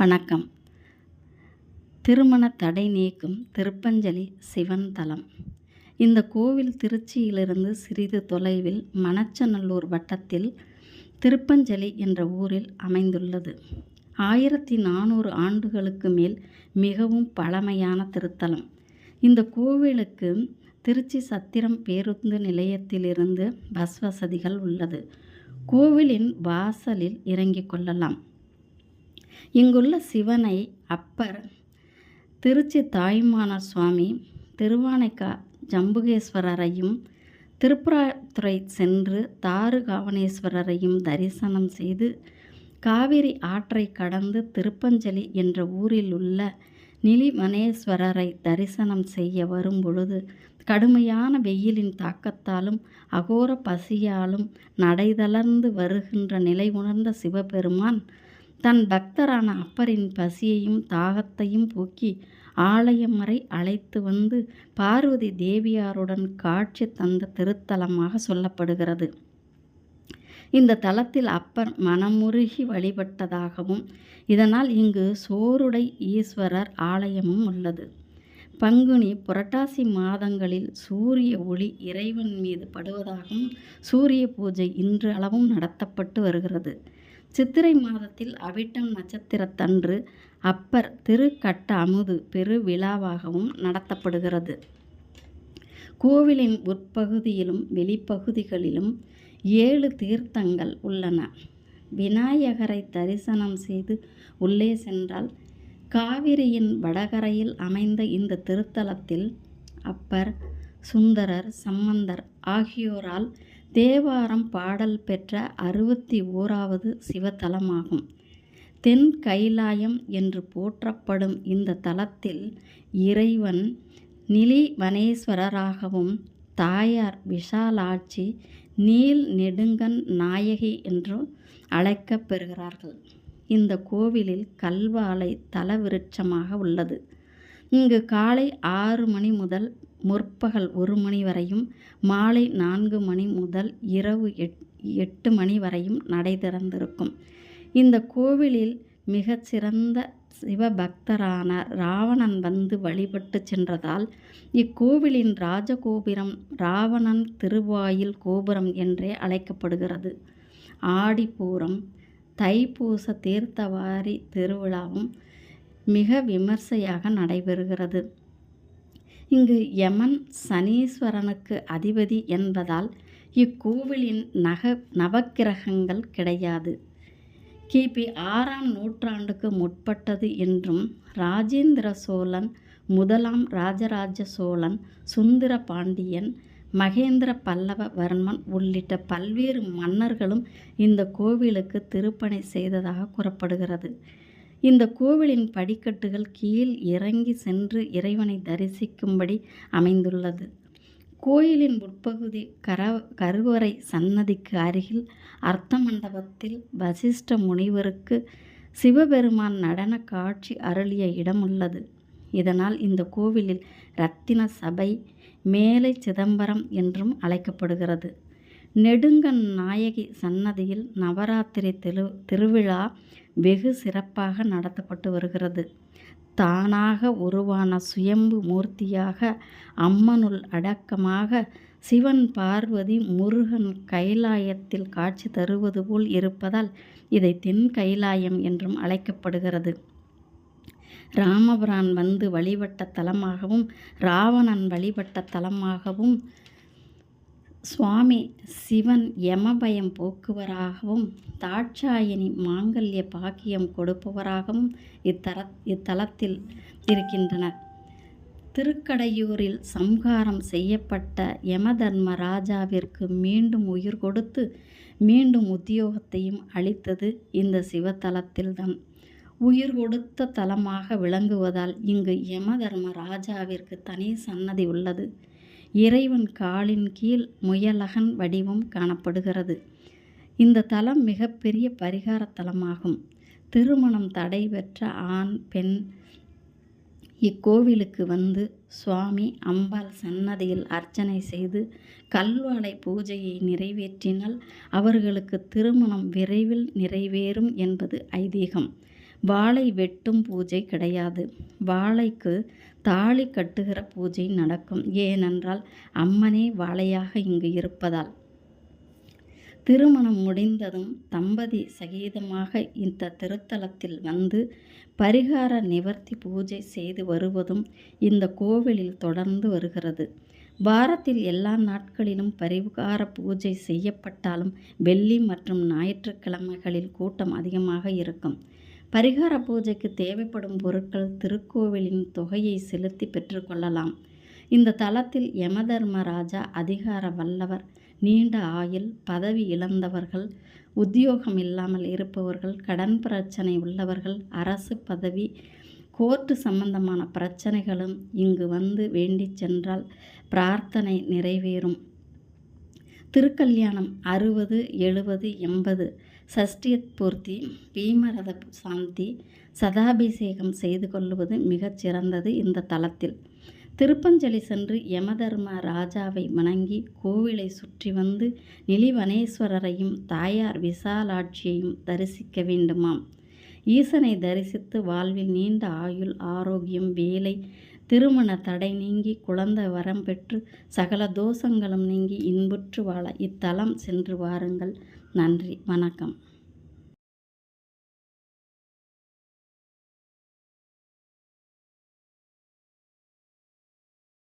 வணக்கம். திருமண தடை நீக்கும் திருப்பஞ்சலி சிவன் தலம். இந்த கோவில் திருச்சியிலிருந்து சிறிது தொலைவில் மணச்சநல்லூர் வட்டத்தில் திருப்பஞ்சலி என்ற ஊரில் அமைந்துள்ளது. ஆயிரத்தி நானூறு ஆண்டுகளுக்கு மேல் மிகவும் பழமையான திருத்தலம். இந்த கோவிலுக்கு திருச்சி சத்திரம் பேருந்து நிலையத்திலிருந்து பஸ் வசதிகள் உள்ளது. கோவிலின் வாசலில் இறங்கிக் கொள்ளலாம். இங்குள்ள சிவனை அப்பர் திருச்சி தாய்மானார் சுவாமி திருவானைக்கா ஜம்புகேஸ்வரரையும் திருப்புராத்துறை சென்று தாருகாவனேஸ்வரரையும் தரிசனம் செய்து காவிரி ஆற்றை கடந்து திருப்பஞ்சலி என்ற ஊரில் உள்ள நிலிமனேஸ்வரரை தரிசனம் செய்ய வரும் பொழுது கடுமையான வெயிலின் தாக்கத்தாலும் அகோர பசியாலும் நடைதளர்ந்து வருகின்ற நிலை உணர்ந்த சிவபெருமான் தன் பக்தரான அப்பரின் பசியையும் தாகத்தையும் போக்கி ஆலயம் வரை அழைத்து வந்து பார்வதி தேவியாருடன் காட்சி தந்த திருத்தலமாக சொல்லப்படுகிறது. இந்த தலத்தில் அப்பர் மனமுருகி வழிபட்டதாகவும் இதனால் இங்கு சோருடை ஈஸ்வரர் ஆலயமும் உள்ளது. பங்குனி புரட்டாசி மாதங்களில் சூரிய ஒளி இறைவன் மீது படுவதாகவும் சூரிய பூஜை இன்று அளவும் நடத்தப்பட்டு வருகிறது. சித்திரை மாதத்தில் அவிட்டம் நட்சத்திரத்தன்று அப்பர் திருக்கட்ட அமுது பெரு விழாவாகவும் நடத்தப்படுகிறது. கோவிலின் உட்பகுதியிலும் வெளிப்பகுதிகளிலும் ஏழு தீர்த்தங்கள் உள்ளன. விநாயகரை தரிசனம் செய்து உள்ளே சென்றால் காவிரியின் வடகரையில் அமைந்த இந்த திருத்தலத்தில் அப்பர் சுந்தரர் சம்பந்தர் ஆகியோரால் தேவாரம் பாடல் பெற்ற அறுபத்தி ஓராவது சிவத்தலமாகும். தென் கைலாயம் என்று போற்றப்படும் இந்த தலத்தில் இறைவன் நிலிவனேஸ்வரராகவும் தாயார் விஷாலாட்சி நீல் நெடுங்கன் நாயகி என்றும் அழைக்கப்பெறுகிறார்கள் இந்த கோவிலில் கல்வாழை தலவிருட்சமாக உள்ளது. இங்கு காலை ஆறு மணி முதல் முற்பகல் ஒரு மணி வரையும் மாலை நான்கு மணி முதல் இரவு எட் எட்டு மணி வரையும் நடை திறந்திருக்கும். இந்த கோவிலில் மிகச்சிறந்த சிவபக்தரான ராவணன் வந்து வழிபட்டு சென்றதால் இக்கோவிலின் ராஜகோபுரம் ராவணன் திருவாயில் கோபுரம் என்றே அழைக்கப்படுகிறது. ஆடிப்பூரம் தைப்பூச தீர்த்தவாரி திருவிழாவும் மிக விமர்சையாக நடைபெறுகிறது. இங்கு யமன் சனீஸ்வரனுக்கு அதிபதி என்பதால் இக்கோவிலின் நக நவக்கிரகங்கள் கிடையாது. கிபி ஆறாம் நூற்றாண்டுக்கு முற்பட்டது என்றும் ராஜேந்திர சோழன் முதலாம் ராஜராஜ சோழன் சுந்தர பாண்டியன் மகேந்திர பல்லவ வர்மன் உள்ளிட்ட பல்வேறு மன்னர்களும் இந்த கோவிலுக்கு திருப்பணி செய்ததாக கூறப்படுகிறது. இந்த கோவிலின் படிக்கட்டுகள் கீழ் இறங்கி சென்று இறைவனை தரிசிக்கும்படி அமைந்துள்ளது. கோயிலின் உட்பகுதி கர கருவறை சன்னதிக்கு அருகில் அர்த்த மண்டபத்தில் வசிஷ்ட முனிவருக்கு சிவபெருமான் நடன காட்சி அருளிய இடம் உள்ளது இதனால் இந்த கோவிலில் ரத்தின சபை மேலை சிதம்பரம் என்றும் அழைக்கப்படுகிறது. நெடுங்கன் நாயகி சன்னதியில் நவராத்திரி திரு திருவிழா வெகு சிறப்பாக நடத்தப்பட்டு வருகிறது. தானாக உருவான சுயம்பு மூர்த்தியாக அம்மனுள் அடக்கமாக சிவன் பார்வதி முருகன் கைலாயத்தில் காட்சி தருவது போல் இருப்பதால் இதை தென் கைலாயம் என்றும் அழைக்கப்படுகிறது. ராமபிரான் வந்து வழிபட்ட தலமாகவும் ராவணன் வழிபட்ட தலமாகவும் சுவாமி சிவன் யமபயம் போக்குவராகவும் தாட்சாயணி மாங்கல்ய பாக்கியம் கொடுப்பவராகவும் இத்தர இத்தலத்தில் இருக்கின்றனர். திருக்கடையூரில் சம்ஹாரம் செய்யப்பட்ட யமதர்ம ராஜாவிற்கு மீண்டும் உயிர் கொடுத்து மீண்டும் உத்தியோகத்தையும் அளித்தது இந்த சிவத்தலத்தில்தான். உயிர் கொடுத்த தலமாக விளங்குவதால் இங்கு யமதர்ம ராஜாவிற்கு தனி சன்னதி உள்ளது. இறைவன் காலின் கீழ் முயலகன் வடிவம் காணப்படுகிறது. இந்த தலம் மிகப்பெரிய பரிகார தலமாகும். திருமணம் தடைபெற்ற ஆண் பெண் இக்கோவிலுக்கு வந்து சுவாமி அம்பாள் சன்னதியில் அர்ச்சனை செய்து கல்வாழை பூஜையை நிறைவேற்றினால் அவர்களுக்கு திருமணம் விரைவில் நிறைவேறும் என்பது ஐதீகம். வாழை வெட்டும் பூஜை கிடையாது. வாழைக்கு தாலி கட்டுகிற பூஜை நடக்கும். ஏனென்றால் அம்மனே வாழையாக இங்கு இருப்பதால். திருமணம் முடிந்ததும் தம்பதி சகிதமாக இந்த திருத்தலத்தில் வந்து பரிகார நிவர்த்தி பூஜை செய்து வருவதும் இந்த கோவிலில் தொடர்ந்து வருகிறது. வாரத்தில் எல்லா நாட்களிலும் பரிகார பூஜை செய்யப்பட்டாலும் வெள்ளி மற்றும் ஞாயிற்றுக்கிழமைகளில் கூட்டம் அதிகமாக இருக்கும். பரிகார பூஜைக்கு தேவைப்படும் பொருட்கள் திருக்கோவிலின் தொகையை செலுத்தி பெற்றுக்கொள்ளலாம் இந்த தலத்தில் யமதர்மராஜா அதிகார வல்லவர் நீண்ட ஆயுள் பதவி இழந்தவர்கள் உத்தியோகம் இல்லாமல் இருப்பவர்கள் கடன் பிரச்சனை உள்ளவர்கள் அரசு பதவி கோர்ட்டு சம்பந்தமான பிரச்சனைகளும் இங்கு வந்து வேண்டி சென்றால் பிரார்த்தனை நிறைவேறும். திருக்கல்யாணம் அறுபது எழுபது எண்பது சஷ்டியத் பூர்த்தி பீமரத சாந்தி சதாபிஷேகம் செய்து கொள்வது மிகச் சிறந்தது இந்த தலத்தில். திருப்பஞ்சலி சென்று யமதர்ம ராஜாவை வணங்கி கோவிலை சுற்றி வந்து நிலிவனேஸ்வரரையும் தாயார் விசாலாட்சியையும் தரிசிக்க வேண்டுமாம். ஈசனை தரிசித்து வாழ்வில் நீண்ட ஆயுள் ஆரோக்கியம் வேலை திருமண தடை நீங்கி குழந்தை வரம் பெற்று சகல தோஷங்களும் நீங்கி இன்புற்று வாழ இத்தலம் சென்று வாருங்கள். நன்றி. வணக்கம்.